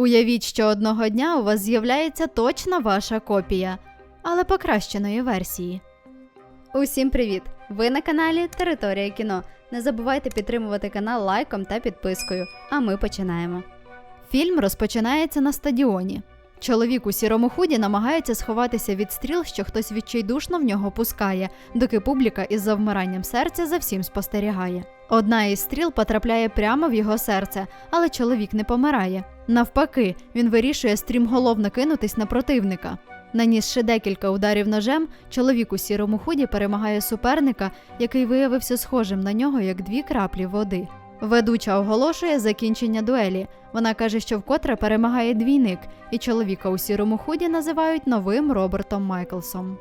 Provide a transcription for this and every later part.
Уявіть, що одного дня у вас з'являється точна ваша копія, але покращеної версії. Усім привіт! Ви на каналі Територія кіно. Не забувайте підтримувати канал лайком та підпискою. А ми починаємо. Фільм розпочинається на стадіоні. Чоловік у сірому худі намагається сховатися від стріл, що хтось відчайдушно в нього пускає, доки публіка із завмиранням серця за всім спостерігає. Одна із стріл потрапляє прямо в його серце, але чоловік не помирає. Навпаки, він вирішує стрімголов накинутись на противника. Нанісши декілька ударів ножем, чоловік у сірому худі перемагає суперника, який виявився схожим на нього як дві краплі води. Ведуча оголошує закінчення дуелі. Вона каже, що вкотре перемагає двійник, і чоловіка у сірому худі називають новим Робертом Майклсом.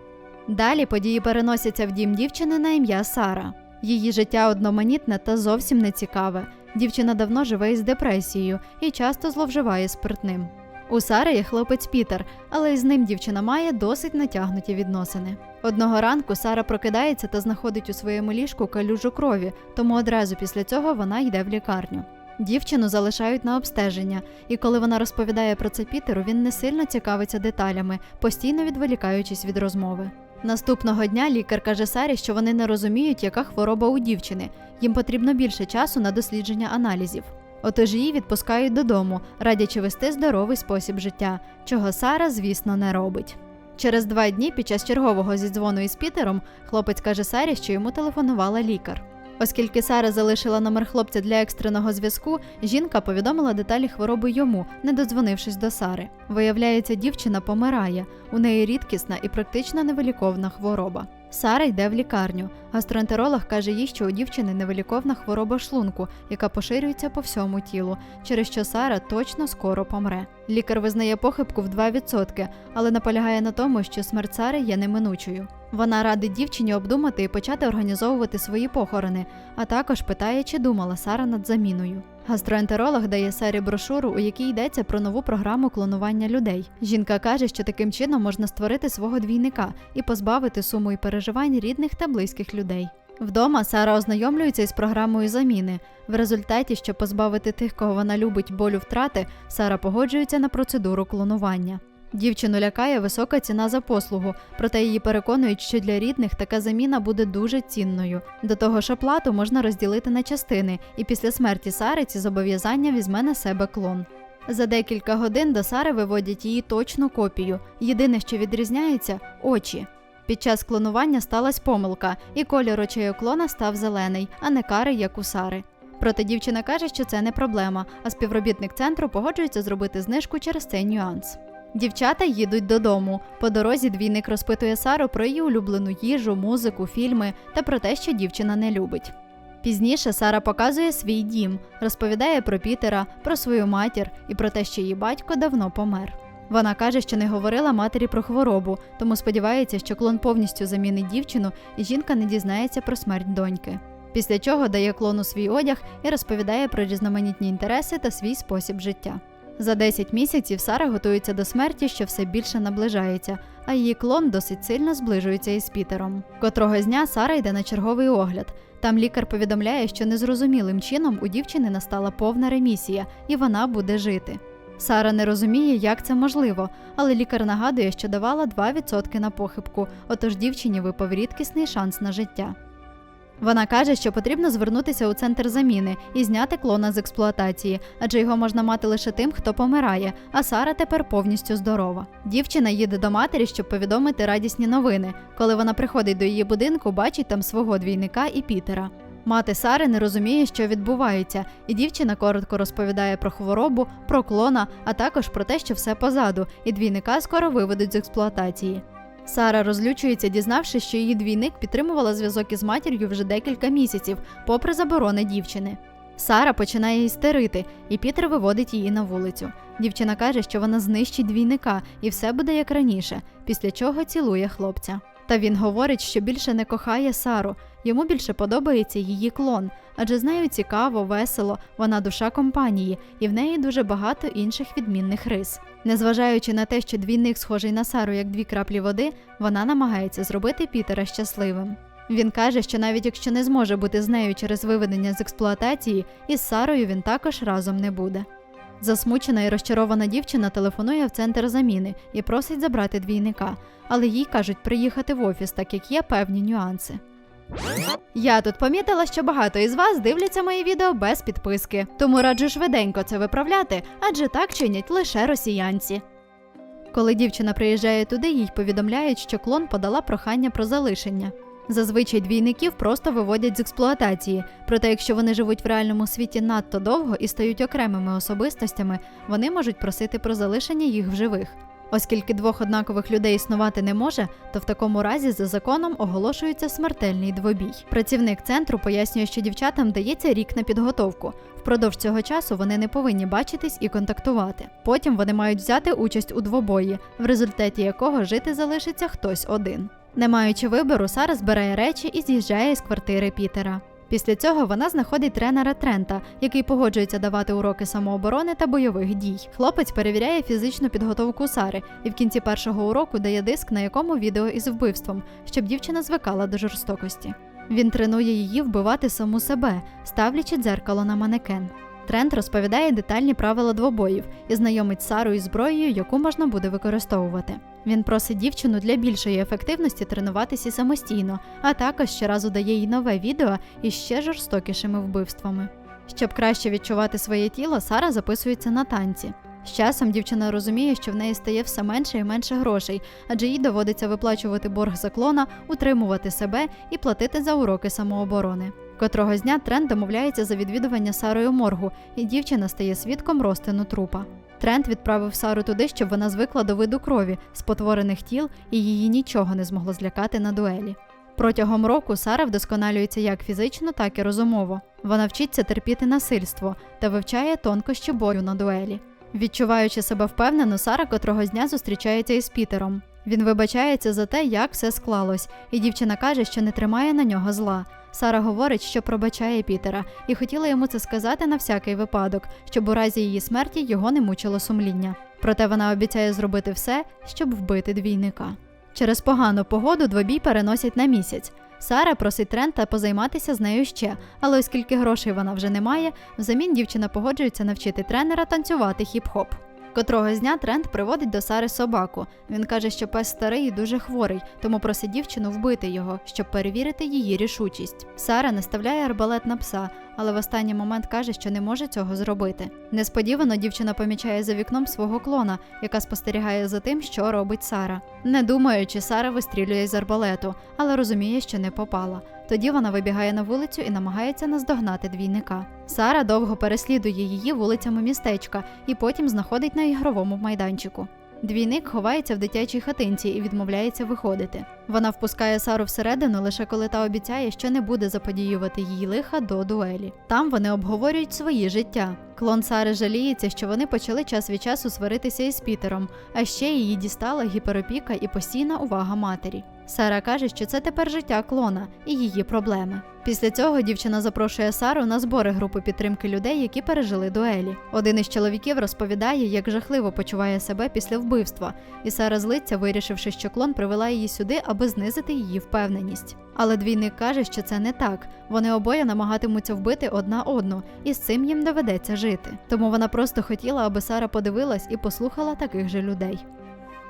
Далі події переносяться в дім дівчини на ім'я Сара. Її життя одноманітне та зовсім не цікаве. Дівчина давно живе із депресією і часто зловживає спиртним. У Сари є хлопець Пітер, але із ним дівчина має досить натягнуті відносини. Одного ранку Сара прокидається та знаходить у своєму ліжку калюжу крові, тому одразу після цього вона йде в лікарню. Дівчину залишають на обстеження, і коли вона розповідає про це Пітеру, він не сильно цікавиться деталями, постійно відволікаючись від розмови. Наступного дня лікар каже Сарі, що вони не розуміють, яка хвороба у дівчини. Їм потрібно більше часу на дослідження аналізів. Отож її відпускають додому, радячи вести здоровий спосіб життя, чого Сара, звісно, не робить. Через два дні під час чергового зідзвону із Пітером хлопець каже Сарі, що йому телефонувала лікар. Оскільки Сара залишила номер хлопця для екстреного зв'язку, жінка повідомила деталі хвороби йому, не додзвонившись до Сари. Виявляється, дівчина помирає. У неї рідкісна і практично невиліковна хвороба. Сара йде в лікарню. Гастроентеролог каже їй, що у дівчини невиліковна хвороба шлунку, яка поширюється по всьому тілу, через що Сара точно скоро помре. Лікар визнає похибку в 2%, але наполягає на тому, що смерть Сари є неминучою. Вона радить дівчині обдумати і почати організовувати свої похорони, а також питає, чи думала Сара над заміною. Гастроентеролог дає Сарі брошуру, у якій йдеться про нову програму клонування людей. Жінка каже, що таким чином можна створити свого двійника і позбавити суму і переживань рідних та близьких людей. Вдома Сара ознайомлюється із програмою заміни. В результаті, щоб позбавити тих, кого вона любить болю втрати, Сара погоджується на процедуру клонування. Дівчину лякає висока ціна за послугу, проте її переконують, що для рідних така заміна буде дуже цінною. До того ж, оплату можна розділити на частини, і після смерті Сари ці зобов'язання візьме на себе клон. За декілька годин до Сари виводять її точну копію. Єдине, що відрізняється очі. Під час клонування сталася помилка, і колір очей клона став зелений, а не карий, як у Сари. Проте дівчина каже, що це не проблема, а співробітник центру погоджується зробити знижку через цей нюанс. Дівчата їдуть додому. По дорозі двійник розпитує Сару про її улюблену їжу, музику, фільми та про те, що дівчина не любить. Пізніше Сара показує свій дім, розповідає про Пітера, про свою матір і про те, що її батько давно помер. Вона каже, що не говорила матері про хворобу, тому сподівається, що клон повністю замінить дівчину і жінка не дізнається про смерть доньки. Після чого дає клону свій одяг і розповідає про різноманітні інтереси та свій спосіб життя. За 10 місяців Сара готується до смерті, що все більше наближається, а її клон досить сильно зближується із Пітером. Котрого з дня Сара йде на черговий огляд. Там лікар повідомляє, що незрозумілим чином у дівчини настала повна ремісія, і вона буде жити. Сара не розуміє, як це можливо, але лікар нагадує, що давала 2% на похибку, отож дівчині випав рідкісний шанс на життя. Вона каже, що потрібно звернутися у центр заміни і зняти клона з експлуатації, адже його можна мати лише тим, хто помирає, а Сара тепер повністю здорова. Дівчина їде до матері, щоб повідомити радісні новини. Коли вона приходить до її будинку, бачить там свого двійника і Пітера. Мати Сари не розуміє, що відбувається, і дівчина коротко розповідає про хворобу, про клона, а також про те, що все позаду, і двійника скоро виведуть з експлуатації. Сара розлючується, дізнавшись, що її двійник підтримувала зв'язок із матір'ю вже декілька місяців, попри заборони дівчини. Сара починає істерити, і Пітер виводить її на вулицю. Дівчина каже, що вона знищить двійника і все буде як раніше, після чого цілує хлопця. Та він говорить, що більше не кохає Сару, йому більше подобається її клон, адже з нею цікаво, весело, вона душа компанії, і в неї дуже багато інших відмінних рис. Незважаючи на те, що двійник схожий на Сару як дві краплі води, вона намагається зробити Пітера щасливим. Він каже, що навіть якщо не зможе бути з нею через виведення з експлуатації, із Сарою він також разом не буде. Засмучена і розчарована дівчина телефонує в центр заміни і просить забрати двійника, але їй кажуть приїхати в офіс, так як є певні нюанси. Я тут помітила, що багато із вас дивляться мої відео без підписки, тому раджу швиденько це виправляти, адже так чинять лише росіянці. Коли дівчина приїжджає туди, їй повідомляють, що клон подала прохання про залишення. Зазвичай двійників просто виводять з експлуатації, проте якщо вони живуть в реальному світі надто довго і стають окремими особистостями, вони можуть просити про залишення їх в живих. Оскільки двох однакових людей існувати не може, то в такому разі за законом оголошується смертельний двобій. Працівник центру пояснює, що дівчатам дається рік на підготовку. Впродовж цього часу вони не повинні бачитись і контактувати. Потім вони мають взяти участь у двобої, в результаті якого жити залишиться хтось один. Не маючи вибору, Сара збирає речі і з'їжджає з квартири Пітера. Після цього вона знаходить тренера Трента, який погоджується давати уроки самооборони та бойових дій. Хлопець перевіряє фізичну підготовку Сари і в кінці першого уроку дає диск, на якому відео із вбивством, щоб дівчина звикала до жорстокості. Він тренує її вбивати саму себе, ставлячи дзеркало на манекен. Трент розповідає детальні правила двобоїв і знайомить Сару із зброєю, яку можна буде використовувати. Він просить дівчину для більшої ефективності тренуватися самостійно, а також щоразу дає їй нове відео із ще жорстокішими вбивствами. Щоб краще відчувати своє тіло, Сара записується на танці. З часом дівчина розуміє, що в неї стає все менше і менше грошей, адже їй доводиться виплачувати борг за клона, утримувати себе і платити за уроки самооборони. Котрого дня Трент домовляється за відвідування Сарою моргу, і дівчина стає свідком розтину трупа. Трент відправив Сару туди, щоб вона звикла до виду крові, спотворених тіл, і її нічого не змогло злякати на дуелі. Протягом року Сара вдосконалюється як фізично, так і розумово. Вона вчиться терпіти насильство та вивчає тонкощі бою на дуелі. Відчуваючи себе впевнено, Сара котрого дня зустрічається із Пітером. Він вибачається за те, як все склалось, і дівчина каже, що не тримає на нього зла. Сара говорить, що пробачає Пітера, і хотіла йому це сказати на всякий випадок, щоб у разі її смерті його не мучило сумління. Проте вона обіцяє зробити все, щоб вбити двійника. Через погану погоду двобій переносять на місяць. Сара просить Трента позайматися з нею ще, але оскільки грошей вона вже не має, взамін дівчина погоджується навчити тренера танцювати хіп-хоп. Котрого з дня Трент приводить до Сари собаку. Він каже, що пес старий і дуже хворий, тому просить дівчину вбити його, щоб перевірити її рішучість. Сара наставляє арбалет на пса, але в останній момент каже, що не може цього зробити. Несподівано дівчина помічає за вікном свого клона, яка спостерігає за тим, що робить Сара. Не думаючи, Сара вистрілює з арбалету, але розуміє, що не попала. Тоді вона вибігає на вулицю і намагається наздогнати двійника. Сара довго переслідує її вулицями містечка і потім знаходить на ігровому майданчику. Двійник ховається в дитячій хатинці і відмовляється виходити. Вона впускає Сару всередину лише коли та обіцяє, що не буде заподіювати їй лиха до дуелі. Там вони обговорюють свої життя. Клон Сари жаліється, що вони почали час від часу сваритися із Пітером, а ще її дістала гіперопіка і постійна увага матері. Сара каже, що це тепер життя клона і її проблеми. Після цього дівчина запрошує Сару на збори групи підтримки людей, які пережили дуелі. Один із чоловіків розповідає, як жахливо почуває себе після вбивства, і Сара злиться, вирішивши, що клон привела її сюди, аби знизити її впевненість. Але двійник каже, що це не так. Вони обоє намагатимуться вбити одна одну, і з цим їм доведеться жити. Тому вона просто хотіла, аби Сара подивилась і послухала таких же людей.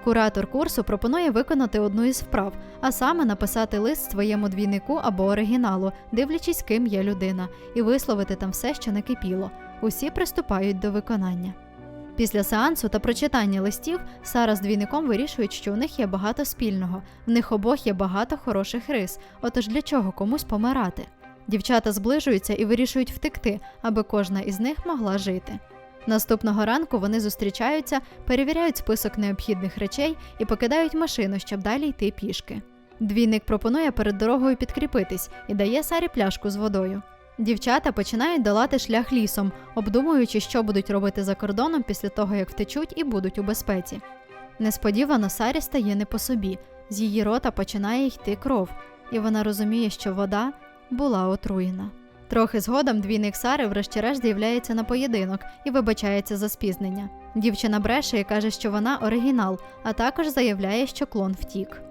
Куратор курсу пропонує виконати одну із вправ, а саме написати лист своєму двійнику або оригіналу, дивлячись, ким є людина, і висловити там все, що накипіло. Усі приступають до виконання. Після сеансу та прочитання листів Сара з двійником вирішують, що у них є багато спільного, в них обох є багато хороших рис, отож для чого комусь помирати. Дівчата зближуються і вирішують втекти, аби кожна із них могла жити. Наступного ранку вони зустрічаються, перевіряють список необхідних речей і покидають машину, щоб далі йти пішки. Двійник пропонує перед дорогою підкріпитись і дає Сарі пляшку з водою. Дівчата починають долати шлях лісом, обдумуючи, що будуть робити за кордоном після того, як втечуть і будуть у безпеці. Несподівано Сарі стає не по собі, з її рота починає йти кров, і вона розуміє, що вода була отруєна. Трохи згодом двійник Сари врешті-решт з'являється на поєдинок і вибачається за спізнення. Дівчина бреше і каже, що вона оригінал, а також заявляє, що клон втік.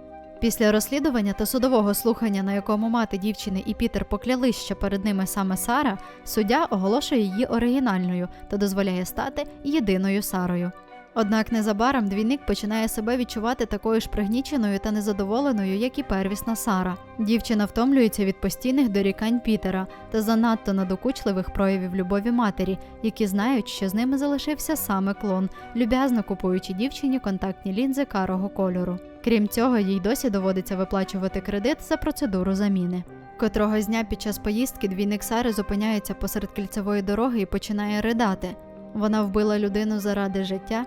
Після розслідування та судового слухання, на якому мати дівчини і Пітер поклялись, що перед ними саме Сара, суддя оголошує її оригінальною та дозволяє стати єдиною Сарою. Однак незабаром двійник починає себе відчувати такою ж пригніченою та незадоволеною, як і первісна Сара. Дівчина втомлюється від постійних дорікань Пітера та занадто надокучливих проявів любові матері, які знають, що з ними залишився саме клон, люб'язно купуючи дівчині контактні лінзи карого кольору. Крім цього, їй досі доводиться виплачувати кредит за процедуру заміни. Котрого дня під час поїздки двійник Сари зупиняється посеред кільцевої дороги і починає ридати. Вона вбила людину заради життя,